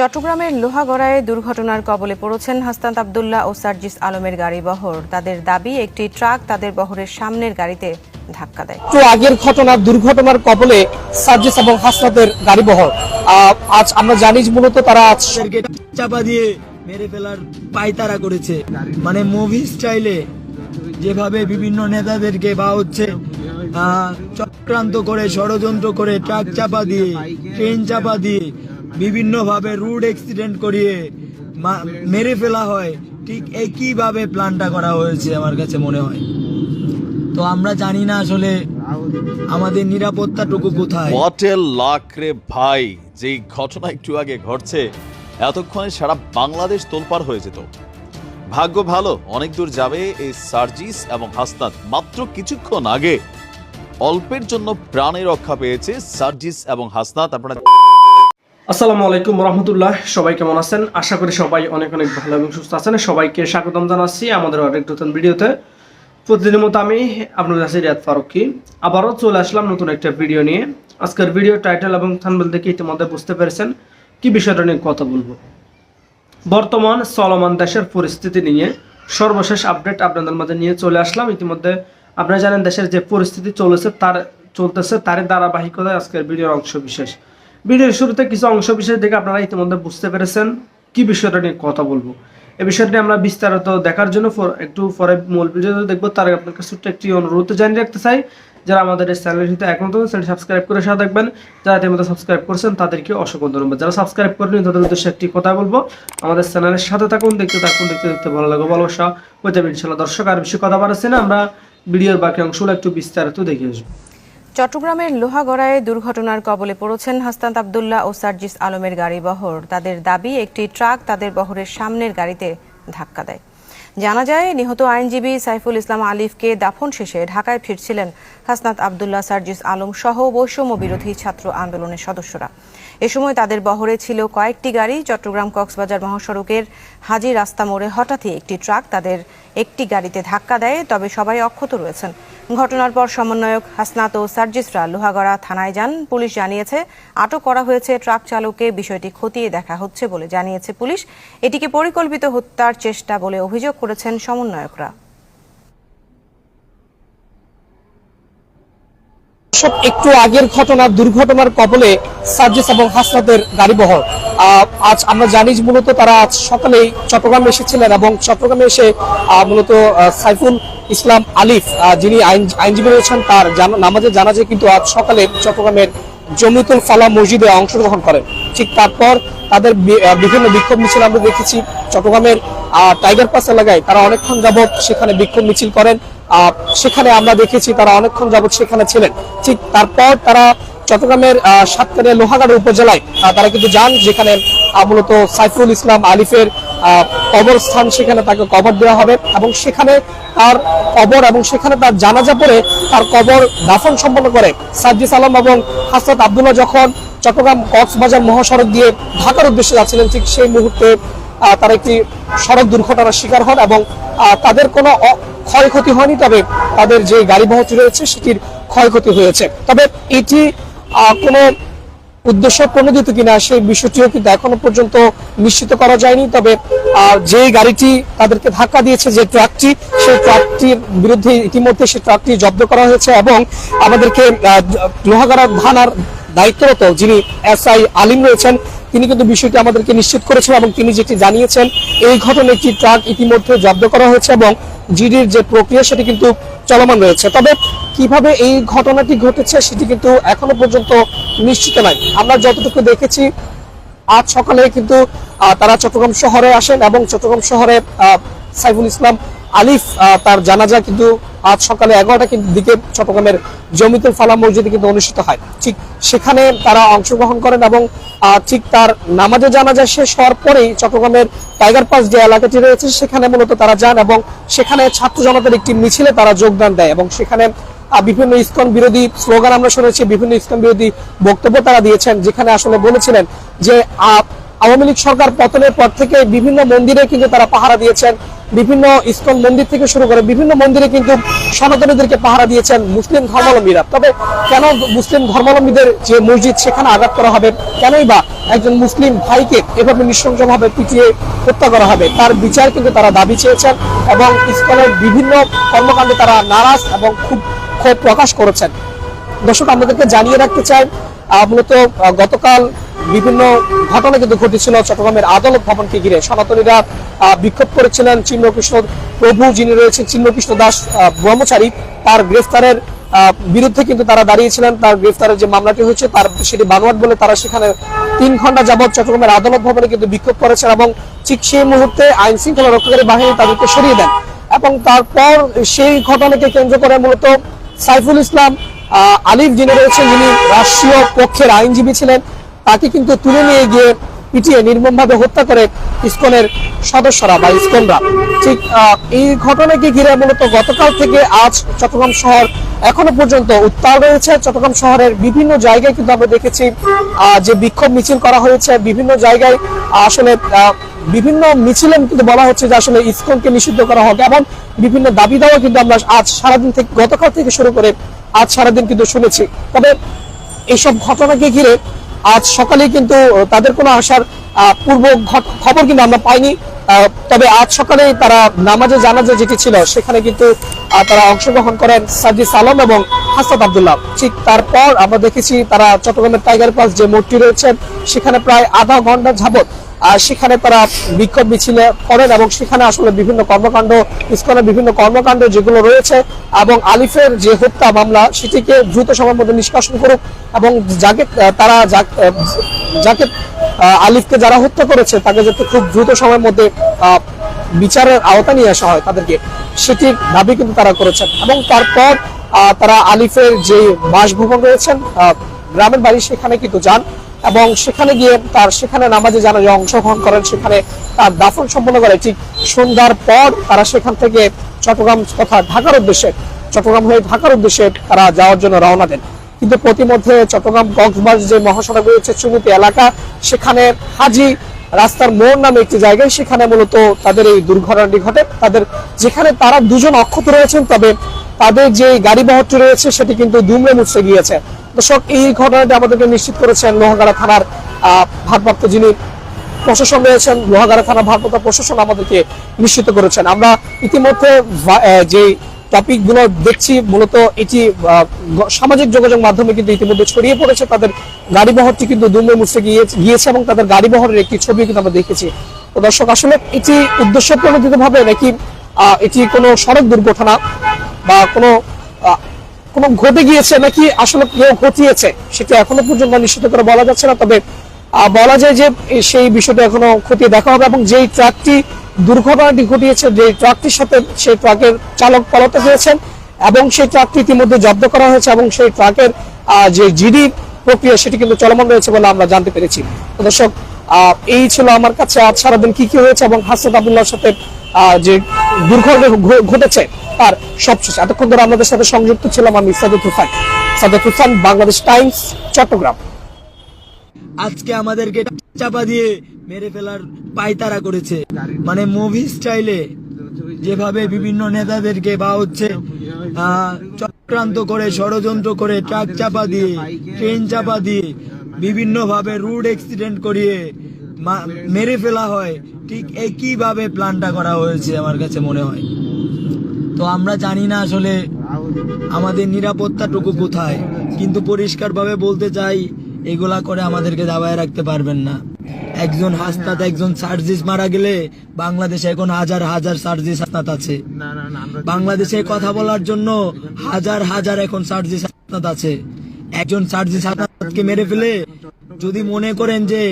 চট্টগ্রামের লোহাগড়ায় দুর্ঘটনার কবলে পড়েছেন হাসনাত আবদুল্লাহ ও সার্জিস আলমের গাড়ি বহর। তাদের দাবি একটি ট্রাক তাদের বহরের সামনের গাড়িতে ধাক্কা দেয়। তো আগের ঘটনা দুর্ঘটনার কবলে সার্জিস এবং হাসনাতের গাড়ি বহর। আহ, আজ আমরা জানি মূলত তারা আজ চাপা দিয়ে মেরে ফেলার পায়তারা করেছে। মানে মুভি স্টাইলে যেভাবে বিভিন্ন নেতাদেরকে বা হচ্ছে আহ, চক্রান্ত করে ষড়যন্ত্র করে ট্রাক চাপা দিয়ে ট্রেন চাপা দিয়ে বিভিন্ন ভাবে রুড অ্যাক্সিডেন্ট করিয়ে মেরে ফেলা হয়। ঠিক একইভাবে প্ল্যানটা করা হয়েছে আমার কাছে মনে হয়। তো আমরা জানি না আসলে আমাদের নিরাপত্তাটুকু কোথায়। হোটেল লাখ রে ভাই, যেই ঘটনা একটু আগে ঘটছে, এতক্ষণে সারা বাংলাদেশ তোলপার হয়ে যেত। ভাগ্য ভালো, অনেক দূর যাবে এই সার্জিস এবং হাসনাত। মাত্র কিছুক্ষণ আগে অল্পের জন্য প্রাণে রক্ষা পেয়েছে সার্জিস এবং হাসনাত। আপনারা আসসালামু আলাইকুম রহমতুল্লাহ। সবাই কেমন আছেন? আশা করি সবাই অনেক অনেক ভালো এবং সুস্থ আছেন। সবাইকে স্বাগতম জানাচ্ছি আমাদের অনেক নতুন ভিডিওতে। প্রতিদিনের মতো আমি আপনাদের কাছে রিয়াদ ফারুকি। আবারও চলে আসলাম নতুন একটা ভিডিও নিয়ে। আজকের ভিডিও টাইটেল এবং থানবেল দেখে ইতিমধ্যে বুঝতে পেরেছেন কি বিষয়টা নিয়ে কথা বলব। বর্তমান চলমান দেশের পরিস্থিতি নিয়ে সর্বশেষ আপডেট আপনাদের মাঝে নিয়ে চলে আসলাম। ইতিমধ্যে আপনারা জানেন দেশের যে পরিস্থিতি চলেছে, তার চলতেছে, তারই ধারাবাহিকতায় আজকের ভিডিওর অংশ বিশেষ। ভিডিওর শুরুতে কিছু অংশ বিশেষ দেখে আপনারা ইতিমধ্যে বুঝতে পেরেছেন কি বিষয়টা নিয়ে কথা বলব। এই বিষয়টি আমরা বিস্তারিত দেখার জন্য একটু পরে মূল ভিডিও দেখব। তার আপনার কাছে একটি অনুরোধ জানিয়ে রাখতে চাই, যারা আমাদের এই চ্যানেলটিতে এখন তো চ্যানেল সাবস্ক্রাইব করে সাথে থাকবেন। যারা ইতিমধ্যে সাবস্ক্রাইব করছেন, তাদেরকে অসংখ্য ধন্যবাদ। যারা সাবস্ক্রাইব করেনি তাদের উদ্দেশ্যে একটি কথা বলব। আমাদের চ্যানেলের সাথে থাকুন, দেখতে থাকুন, দেখতে দেখতে ভালো লাগবে, ভালোবাসা। হয়ে যাবে ইনশাল্লাহ দর্শক আর বেশি কথা বাড়াচ্ছে না। আমরা ভিডিওর বাকি অংশগুলো একটু বিস্তারিত দেখে আসব। চট্টগ্রামের লোহাগড়ায় দুর্ঘটনার কবলে পড়েছেন হাসনাত আবদুল্লাহ ও সার্জিস আলমের গাড়ি বহর। তাদের দাবি, একটি ট্রাক তাদের বহরের সামনের গাড়িতে ধাক্কা দেয়। জানা যায়, নিহত আইনজীবী সাইফুল ইসলাম আলিফকে দাফন শেষে ঢাকায় ফিরছিলেন হাসনাত আবদুল্লাহ, সার্জিস আলম সহ বৈষম্য বিরোধী ছাত্র আন্দোলনের সদস্যরা। এ সময় তাদের বহরে ছিল কয়েকটি গাড়ি। চট্টগ্রাম কক্সবাজার মহাসড়কের হাজি রাস্তা মোড়ে হঠাৎই একটি ট্রাক তাদের একটি গাড়িতে ধাক্কা দেয়। তবে সবাই অক্ষত রয়েছেন। ঘটনার পর সমন্বয়ক হাসনাত ও সার্জিসরা লোহাগড়া থানায় যান। পুলিশ জানিয়েছে, আটক করা হয়েছে ট্রাক চালককে। বিষয়টি খতিয়ে দেখা হচ্ছে বলে জানিয়েছে পুলিশ। এটিকে পরিকল্পিত হত্যার চেষ্টা বলে অভিযোগ করেছেন সমন্বয়করা। সব একটু আগের ঘটনা, দুর্ঘটনার কবলে সার্জিস এবং হাসনাতের গাড়ি বহর। আজ আমরা জানি মূলত তারা আজ সকালেই চট্টগ্রামে এসেছিলেন এবং চট্টগ্রামে এসে মূলত সাইফুল ইসলাম আলিফ যিনি আইন- আইনজীবী রয়েছেন, তার নামাজে জানা- জানাজে কিন্তু আজ সকালে চট্টগ্রামের জমিতুল ফালা মসজিদে অংশগ্রহণ করেন। ঠিক তারপর তাদের বিভিন্ন বিক্ষোভ মিছিল আমরা দেখেছি। চট্টগ্রামের টাইগার পাস এলাকায় তারা অনেকক্ষণ যাবৎ সেখানে বিক্ষোভ মিছিল করেন। সেখানে আমরা দেখেছি তারা অনেকক্ষণ যাবৎ সেখানে ছিলেন। ঠিক তারপর তারা চট্টগ্রামের সাতকানিয়া লোহাগাড়া উপজেলায় তারা কিন্তু যান যেখানে মূলত সাইফুল ইসলাম আলিফের কবরস্থান সেখানে তাকে কবর দেওয়া হবে এবং সেখানে তার কবর এবং সেখানে তার জানাজা পরে তার কবর দাফন সম্পন্ন করে সাজ্জিস আলম এবং হাসনাত আবদুল্লাহ যখন চট্টগ্রাম কক্সবাজার মহাসড়ক দিয়ে ঢাকার উদ্দেশ্যে যাচ্ছিলেন, ঠিক সেই মুহূর্তে তারা একটি সড়ক দুর্ঘটনার শিকার হন এবং তাদের কোনো ক্ষয়ক্ষতি হয়নি, তবে তাদের যে গাড়ি বহরটি রয়েছে সেটির ক্ষয়ক্ষতি হয়েছে। তবে এটি কোনো উদ্দেশ্য প্রণোদিত কিনা সেই বিষয়টিও কিন্তু এখনও পর্যন্ত নিশ্চিত করা যায়নি। তবে যে গাড়িটি তাদেরকে ধাক্কা দিয়েছে, যে ট্রাকটি, সেই ট্রাকটির বিরুদ্ধে ইতিমধ্যে সেই ট্রাকটি জব্দ করা হয়েছে এবং আমাদেরকে লোহাগাড়া থানার দায়িত্বরত যিনি এস আই আলিম রয়েছেন, তিনি কিন্তু বিষয়টি আমাদেরকে নিশ্চিত করেছেন এবং তিনি যেটি জানিয়েছেন, এই ঘটনায় একটি ট্রাক ইতিমধ্যে জব্দ করা হয়েছে এবং জিডির যে প্রক্রিয়া সেটি কিন্তু চলমান রয়েছে। তবে কীভাবে এই ঘটনাটি ঘটেছে সেটি কিন্তু এখনও পর্যন্ত নিশ্চিত নয়। আমরা যতটুকু দেখেছি, আজ সকালে কিন্তু তারা চট্টগ্রাম শহরে আসেন এবং চট্টগ্রাম শহরে সাইফুল ইসলাম আলিফ তার জানাজা কিন্তু আজ সকালে এগারোটা কিন্তু দিকে চট্টগ্রামের জমিতুল ফালা মসজিদে কিন্তু অনুষ্ঠিত হয়। ঠিক সেখানে তারা অংশগ্রহণ করেন এবং ঠিক তার নামাজে জানাজা শেষ হওয়ার পরেই চট্টগ্রামের টাইগার পাস যে এলাকাটি রয়েছে, সেখানে মূলত তারা যান এবং সেখানে ছাত্র জনতার একটি মিছিলে তারা যোগদান দেয় এবং সেখানে বিভিন্ন ইসকন বিরোধী স্লোগান আমরা শুনেছি, বিভিন্ন ইসকন বিরোধী বক্তব্য তারা দিয়েছেন, যেখানে আসলে বলেছিলেন যে আওয়ামী লীগ সরকার পতনের পর থেকে বিভিন্ন মন্দিরে কিন্তু তারা পাহারা দিয়েছেন। বিভিন্ন ইস্কন মন্দির থেকে শুরু করে বিভিন্ন মন্দিরে কিন্তু সনাতনীদেরকে পাহারা দিয়েছেন মুসলিম ধর্মাবলম্বীরা। তবে কেন মুসলিম ধর্মাবলম্বীদের যে মসজিদ, সেখানে আঘাত করা হবে? কেনই বা একজন মুসলিম ভাইকে এভাবে নৃশংসভাবে পিটিয়ে হত্যা করা হবে? তার বিচার কিন্তু তারা দাবি চেয়েছেন এবং ইস্কনের বিভিন্ন কর্মকাণ্ডে তারা নারাজ এবং খুব ক্ষোভ প্রকাশ করেছেন। দর্শক আমাদেরকে জানিয়ে রাখতে চাই মূলত গতকাল বিভিন্ন ঘটনা কিন্তু ঘটেছিল। চট্টগ্রামের আদালত ভবনকে ঘিরে সনাতনীরা বিক্ষোভ করেছিলেন। চিন্মকৃষ্ণ প্রভু যিনি রয়েছেন চিন্মকৃষ্ণ দাস ব্রহ্মচারী, তার গ্রেফতারের বিরুদ্ধে কিন্তু তারা দাঁড়িয়েছিলেন। তার গ্রেফতারের যে মামলাটি হয়েছে, তার সেটি বানোয়াট বলে তারা সেখানে তিন ঘণ্টা যাবৎ চট্টগ্রামের আদালত ভবনে কিন্তু বিক্ষোভ করেছেন এবং ঠিক সেই মুহূর্তে আইন শৃঙ্খলা রক্ষাকারী বাহিনী তাদেরকে সরিয়ে দেন এবং তারপর সেই ঘটনাকে কেন্দ্র করে মূলত সাইফুল ইসলাম আলিফ যিনি রয়েছেন, যিনি রাষ্ট্রীয় পক্ষের আইনজীবী ছিলেন তাকে কিন্তু তুলে নিয়ে গিয়ে পিটিয়ে নির্মমভাবে হত্যা করে ইসকনের সদস্যরা বা ইসকনরা। ঠিক এই ঘটনাকে ঘিরে মূলত গতকাল থেকে আজ চট্টগ্রাম শহর এখনও পর্যন্ত উত্তাল রয়েছে। চট্টগ্রাম শহরের বিভিন্ন জায়গায় কিন্তু আমরা দেখেছি যে বিক্ষোভ মিছিল করা হয়েছে। বিভিন্ন জায়গায় আসলে বিভিন্ন মিছিলে কিন্তু বলা হচ্ছে যে আসলে ইসকনকে নিষিদ্ধ করা হোক এবং বিভিন্ন দাবি দাওয়া কিন্তু আমরা আজ সারাদিন থেকে, গতকাল থেকে শুরু করে আজ সারাদিন কিন্তু শুনেছি। তবে এইসব ঘটনাকে ঘিরে আজ সকালে কিন্তু তাদের কোনো আসার পূর্ব খবর কিন্তু আমরা পাইনি। তবে আজ সকালে তারা নামাজে জানাজা যেটি ছিল, সেখানে কিন্তু তারা অংশগ্রহণ করেন সাজিদ আলম এবং হাসাদ আবদুল্লাহ। ঠিক তারপর আমরা দেখেছি তারা চট্টগ্রামের টাইগার পাস যে মূর্তি রয়েছে, সেখানে প্রায় আধা ঘণ্টা যাবত সেখানে তারা বিক্ষোভ মিছিলে করেন এবং সেখানে আসলে বিভিন্ন কর্মকাণ্ড, ইস্কনের বিভিন্ন কর্মকাণ্ড যেগুলো রয়েছে এবং আলিফের যে হত্যা মামলা, সেটিকে দ্রুত সময়ের মধ্যে নিষ্কাশন করুক এবং যাকে তারা যাকে আলিফকে যারা হত্যা করেছে, তাকে যাতে খুব দ্রুত সময়ের মধ্যে বিচারের আওতা নিয়ে আসা হয় তাদেরকে, সেটির দাবি কিন্তু তারা করেছেন। এবং তারপর তারা আলিফের যে বাসভবন রয়েছেন গ্রামের বাড়ি, সেখানে কিন্তু যান। এবং সেখানে গিয়ে তার সেখানে নামাজে যারা অংশগ্রহণ করেন, সেখানে তার দাফন সম্পন্ন করে ঠিক সন্ধ্যার পর তারা সেখান থেকে চট্টগ্রাম তথা ঢাকার উদ্দেশ্যে, চট্টগ্রাম হয়ে ঢাকার উদ্দেশ্যে তারা যাওয়ার জন্য রওনা দেন। কিন্তু প্রতিমধ্যে চট্টগ্রাম কক্সবাজার যে মহাসড়ক রয়েছে চুমুতি এলাকা, সেখানে হাজি রাস্তার মোড় নামে একটি জায়গায় সেখানে মূলত তাদের এই দুর্ঘটনাটি ঘটে। তাদের যেখানে তারা দুজন অক্ষত রয়েছেন, তবে তাদের যে গাড়ি বহরটি রয়েছে, সেটি কিন্তু দুমড়ে মুচড়ে গিয়েছে। দর্শক, এই ঘটনাটি আমাদেরকে নিশ্চিত করেছেন লোহাগাড়া থানার ভারপ্রাপ্ত যিনি প্রশাসন রয়েছেন, লোহাগাড়া থানা ভারপ্রাপ্ত প্রশাসন আমাদেরকে নিশ্চিত করেছেন। আমরা ইতিমধ্যে যে টপিকগুলো দেখছি, মূলত এটি সামাজিক যোগাযোগ মাধ্যমে কিন্তু ইতিমধ্যে ছড়িয়ে পড়েছে। তাদের গাড়ি বহরটি কিন্তু দুমড়ে মুচড়ে গিয়ে, গিয়েছে এবং তাদের গাড়ি বহরের একটি ছবি কিন্তু আমরা দেখেছি। তো দর্শক, আসলে এটি উদ্দেশ্য প্রণোদিত ভাবে নাকি এটি কোনো সড়ক দুর্ঘটনা বা কোনো কোনো ঘটে গিয়েছে নাকি আসলে কেউ ঘটিয়েছে, সেটা এখনও পর্যন্ত নিশ্চিত করে বলা যাচ্ছে না। তবে বলা যায় যে সেই বিষয়টা এখনও খতিয়ে দেখা হবে এবং যেই ট্রাকটি দুর্ঘটনাটি ঘটিয়েছে যে ট্রাকটির সাথে সেই ট্রাকের চালক পলাতক হয়েছেন এবং সেই ট্রাকটি ইতিমধ্যে জব্দ করা হয়েছে এবং সেই ট্রাকের যে জিডি প্রক্রিয়া সেটি কিন্তু চলমান রয়েছে বলে আমরা জানতে পেরেছি। দর্শক এই ছিল আমার কাছে। আজ সারাদিন কি কি হয়েছে এবং হাসিদ আবুল্লাহর সাথে যে দুর্ঘটনা ঘটেছে তার সবশেষ এতক্ষণ ধরে আমাদের সাথে সংযুক্ত ছিলাম আমি সাদত তুফান সাদত তুফান বাংলাদেশ টাইমস, চট্টগ্রাম। আজকে আমাদেরকে চাপা দিয়ে মেরে ফেলার পায়তারা করেছে। মানে মুভি স্টাইলে যেভাবে বিভিন্ন নেতাদেরকে বা হচ্ছে চক্রান্ত করে, ষড়যন্ত্র করে, ট্রাক চাপা দিয়ে, ট্রেন চাপা দিয়ে বিভিন্ন ভাবে রুড অ্যাক্সিডেন্ট করিয়ে মেরে ফেলা হয়, ঠিক একইভাবে প্ল্যানটা করা হয়েছে আমার কাছে মনে হয়। তো আমরা জানি না আসলে আমাদের নিরাপত্তাটুকু কোথায় কিন্তু পরিষ্কারভাবে বলতে চাই এগুলা করে আমাদেরকে দাবায় রাখতে পারবেন না। একজন হাসনাত একজন সার্জিস মারা গেলে বাংলাদেশে এখন হাজার হাজার সার্জিস হাসনাত আছে। বাংলাদেশে কথা বলার জন্য হাজার হাজার এখন সার্জিস হাসনাত আছে। একজন সার্জিস হাসনাতকে মেরে ফেলে যদি মনে করেন যে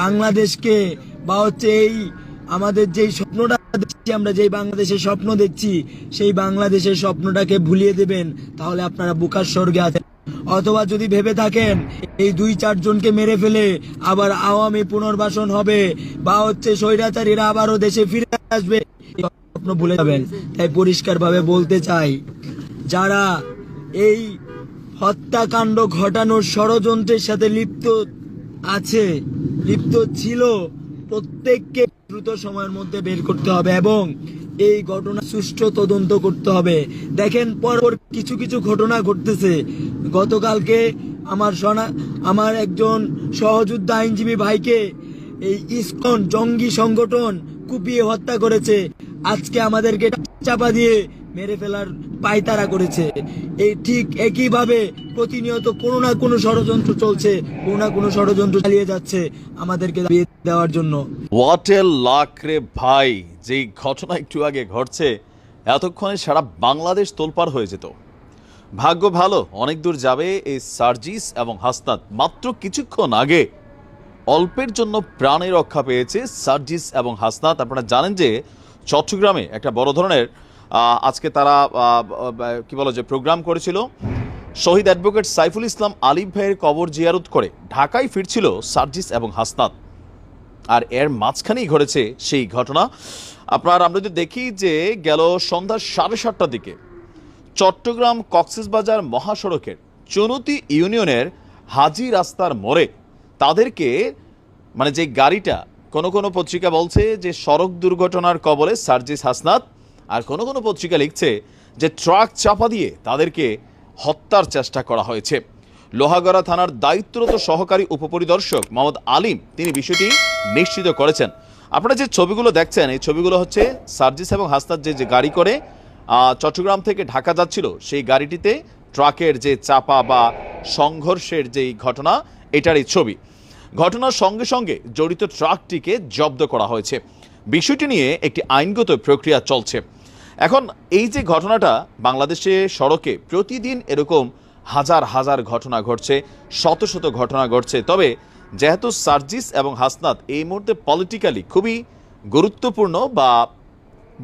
বাংলাদেশকে বা হচ্ছে এই আমাদের যেই স্বপ্নটা আমরা যেই বাংলাদেশের স্বপ্ন দেখছি, সেই বাংলাদেশের স্বপ্নটাকে ভুলিয়ে দেবেন, তাহলে আপনারা বুকার স্বর্গে আছেন। অথবা যদি ভেবে থাকেন, এই দুই চারজনকে মেরে ফেলে আবার আওয়ামী পুনর্বাসন হবে, বা হচ্ছে স্বৈরাচারীরা আবারও দেশে ফিরে আসবে স্বপ্ন ভুলে যাবেন। তাই পরিষ্কারভাবে বলতে চাই, যারা এই হত্যাকাণ্ড ঘটানোর ষড়যন্ত্রের সাথে লিপ্ত আছে, লিপ্ত ছিল, প্রত্যেককে দ্রুত সময়ের মধ্যে বের করতে হবে এবং এই ঘটনা সুষ্ঠু তদন্ত করতে হবে। দেখেন, পরপর কিছু কিছু ঘটনা ঘটতেছে। গতকালকে আমার সনা, আমার একজন সহযোদ্ধা আইনজীবী ভাইকে এই ইস্কন জঙ্গি সংগঠন কুপিয়ে হত্যা করেছে। আজকে আমাদেরকে চাপা দিয়ে মেরে ফেলার পায়তারা করেছে। এই ঠিক একইভাবে প্রতিনিয়ত কোনো না কোনো ষড়যন্ত্র চলছে, কোনো না কোনো ষড়যন্ত্র চালিয়ে যাচ্ছে আমাদেরকে দেওয়ার জন্য। হোয়াট এ রে ভাই! যেই ঘটনা একটু আগে ঘটছে, এতক্ষণে সারা বাংলাদেশ তোলপাড় হয়ে যেত। ভাগ্য ভালো, অনেক দূর যাবে এই সার্জিস এবং হাসনাত। মাত্র কিছুক্ষণ আগে অল্পের জন্য প্রাণে রক্ষা পেয়েছে সার্জিস এবং হাসনাত। আপনারা জানেন যে চট্টগ্রামে একটা বড় ধরনের আজকে তারা কি বলো যে প্রোগ্রাম করেছিল। শহীদ অ্যাডভোকেট সাইফুল ইসলাম আলিফ ভাইয়ের কবর জিয়ারত করে ঢাকায় ফিরছিল সার্জিস এবং হাসনাত। আর এর মাঝখানেই ঘটেছে সেই ঘটনা। আপনার, আমরা যদি দেখি যে গেল সন্ধ্যা সাড়ে সাতটার দিকে চট্টগ্রাম কক্সেসবাজার মহাসড়কের চুনতি ইউনিয়নের হাজি রাস্তার মোড়ে তাদেরকে মানে যে গাড়িটা, কোনো কোনো পত্রিকা বলছে যে সড়ক দুর্ঘটনার কবলে সার্জিস হাসনাত আর কোনো কোনো পত্রিকা লিখছে যে ট্রাক চাপা দিয়ে তাদেরকে হত্যার চেষ্টা করা হয়েছে। লোহাগড়া থানার দায়িত্বরত সহকারী উপপরিদর্শক মোহাম্মদ আলিম তিনি বিষয়টি নিশ্চিত করেছেন। আপনারা যে ছবিগুলো দেখছেন, এই ছবিগুলো হচ্ছে সার্জিস এবং হাসনাত যে যে গাড়ি করে চট্টগ্রাম থেকে ঢাকা যাচ্ছিল, সেই গাড়িটিতে ট্রাকের যে চাপা বা সংঘর্ষের যেই ঘটনা, এটারই ছবি। ঘটনার সঙ্গে সঙ্গে জড়িত ট্রাকটিকে জব্দ করা হয়েছে। বিষয়টি নিয়ে একটি আইনগত প্রক্রিয়া চলছে। এখন এই যে ঘটনাটা বাংলাদেশে সড়কে প্রতিদিন এরকম হাজার হাজার ঘটনা ঘটছে, শত শত ঘটনা ঘটছে, তবে যেহেতু সার্জিস এবং হাসনাত এই মুহূর্তে পলিটিক্যালি খুবই গুরুত্বপূর্ণ বা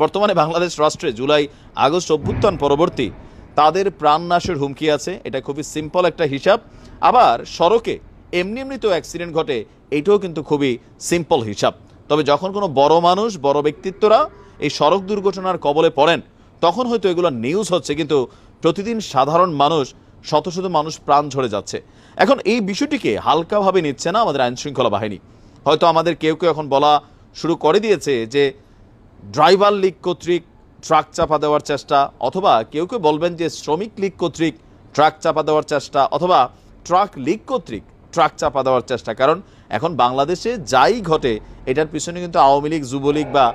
বর্তমানে বাংলাদেশ রাষ্ট্রে জুলাই আগস্ট অভ্যুত্থান পরবর্তী তাদের প্রাণনাশের হুমকি আছে, এটা খুবই সিম্পল একটা হিসাব। আবার সড়কে এমনি এমনি তো অ্যাক্সিডেন্ট ঘটে, এটাও কিন্তু খুবই সিম্পল হিসাব। তবে যখন কোনো বড় মানুষ, বড় ব্যক্তিত্বরা এই সড়ক দুর্ঘটনার কবলে পড়েন। তখন হয়তো এগুলো নিউজ হচ্ছে, কিন্তু প্রতিদিন সাধারণ মানুষ, শত শত মানুষ প্রাণ ঝরে যাচ্ছে। এখন এই বিষয়টিকে হালকাভাবে নিচ্ছে না আমাদের আইনশৃঙ্খলা বাহিনী। হয়তো আমাদের কেউ কেউ এখন বলা শুরু করে দিয়েছে যে, ড্রাইভার লীগ কর্তৃক ট্রাক চাপা দেওয়ার চেষ্টা, অথবা কেউ কেউ বলবেন যে শ্রমিক লীগ কর্তৃক ট্রাক চাপা দেওয়ার চেষ্টা, অথবা ট্রাক লীগ কর্তৃক ট্রাক চাপা দেওয়ার চেষ্টা। কারণ এখন বাংলাদেশে যাই ঘটে, এটার পিছনে কিন্তু আওয়ামী লীগ, যুবলীগ বা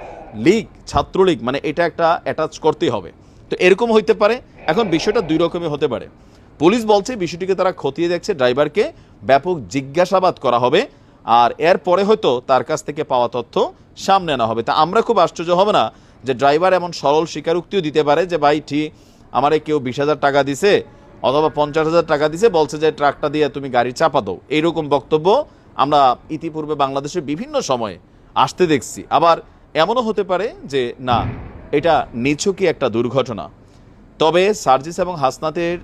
লীগ, ছাত্রলীগ মানে এটা একটা অ্যাটাচ করতেই হবে। তো এরকম হইতে পারে, এখন বিষয়টা দুই রকমই হতে পারে। পুলিশ বলছে, বিষয়টিকে তারা খতিয়ে দেখছে, ড্রাইভারকে ব্যাপক জিজ্ঞাসাবাদ করা হবে, আর এর পরে হয়তো তার কাছ থেকে পাওয়া তথ্য সামনে আনা হবে। তা আমরা খুব আশ্চর্য হবে না যে ড্রাইভার এমন সরল স্বীকারোক্তিও দিতে পারে যে, ভাই, ঠিক, আমারে কেউ বিশ হাজার টাকা দিছে অথবা পঞ্চাশ হাজার টাকা দিছে, বলছে যে ট্রাকটা দিয়ে তুমি গাড়ি চাপা দাও। এইরকম বক্তব্য আমরা ইতিপূর্বে বাংলাদেশের বিভিন্ন সময়ে আসতে দেখছি। আবার এমনও হতে পারে যে, না, এটা নিছকই একটা দুর্ঘটনা। তবে সার্জিস এবং হাসনাতের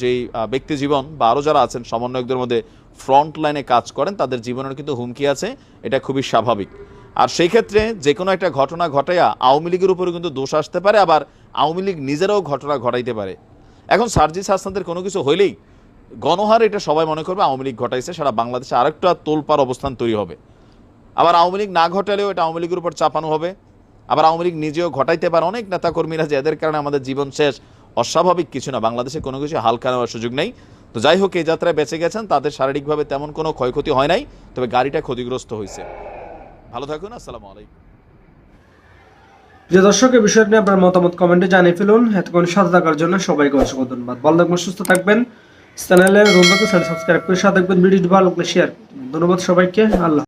যেই ব্যক্তি জীবন বা আরও যারা আছেন, সমন্বয়কদের মধ্যে ফ্রন্ট লাইনে কাজ করেন, তাদের জীবনের কিন্তু হুমকি আছে, এটা খুবই স্বাভাবিক। আর সেই ক্ষেত্রে যে কোনো একটা ঘটনা ঘটাইয়া আওয়ামী লীগের উপরে কিন্তু দোষ আসতে পারে, আবার আওয়ামী লীগ নিজেরাও ঘটনা ঘটাইতে পারে। এখন সার্জিস হাসনাতের কোনো কিছু হইলেই গণহার এটা সবাই মনে করবে, আওয়ামী লীগ ঘটাইছে, সারা বাংলাদেশে আরেকটা তোলপার অবস্থান তৈরি হবে। আবার আওয়ামী লীগ না ঘটালেও এটা আওয়ামী লীগের উপর চাপানো হবে। আবার আওয়ামী লীগ নিজেও ঘটাইতে পারে, অনেক নেতাকর্মীরা যে এদের কারণে আমাদের জীবন শেষ, অস্বাভাবিক কিছু না, বাংলাদেশে কোনো কিছু হালকা নেওয়ার সুযোগ নেই। তো যাই হোক, এই যাত্রায় বেঁচে গেছেন, তাদের শারীরিকভাবে তেমন কোনো ক্ষয়ক্ষতি হয় নাই, তবে গাড়িটা ক্ষতিগ্রস্ত হয়েছে। ভালো থাকুন, আসসালামু আলাইকুম। যে দর্শক এই বিষয় নিয়ে আপনার মতামত কমেন্টে জানিয়ে ফেলুন। এতক্ষণ সাথে থাকার জন্য সবাইকে অসংখ্য ধন্যবাদ। ভালো থাকবেন, সুস্থ থাকবেন। চ্যানেলে সাবস্ক্রাইব করে সাথে থাকবেন। ভিডিওটি ভালো লাগলে শেয়ার ধন্যবাদ সবাইকে। আল্লাহ